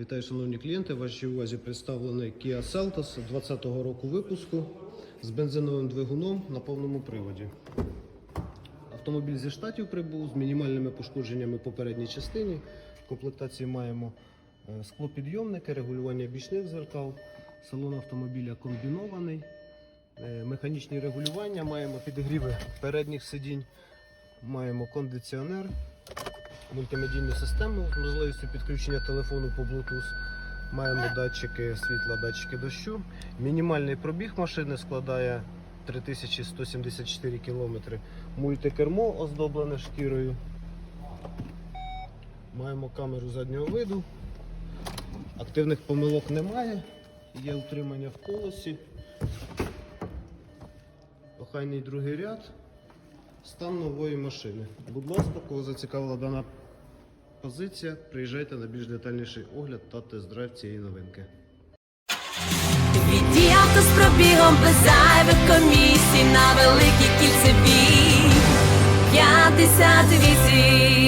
Вітаю, шановні клієнти. Вашій увазі представлений Kia Seltos 2020 року випуску з бензиновим двигуном на повному приводі. Автомобіль зі штатів прибув з мінімальними пошкодженнями по передній частині. В комплектації маємо е, склопідйомники, регулювання бічних зеркал, салон автомобіля комбінований, е, механічні регулювання, маємо підігріви передніх сидінь, маємо кондиціонер, мультимедійну систему з можливістю підключення телефону по Bluetooth. Маємо датчики світла, датчики дощу. Мінімальний пробіг машини складає 3174 км. Мультикермо оздоблене шкірою. Маємо камеру заднього виду. Активних помилок немає. Є утримання в колесі. Охайний другий ряд. Стан нової машини. Будь ласка, кого зацікавила дана позиція, приїжджайте на більш детальніший огляд та тест-драйв цієї новинки. Віді авто з пробігом без зайвих комісій на великій кільцевій 58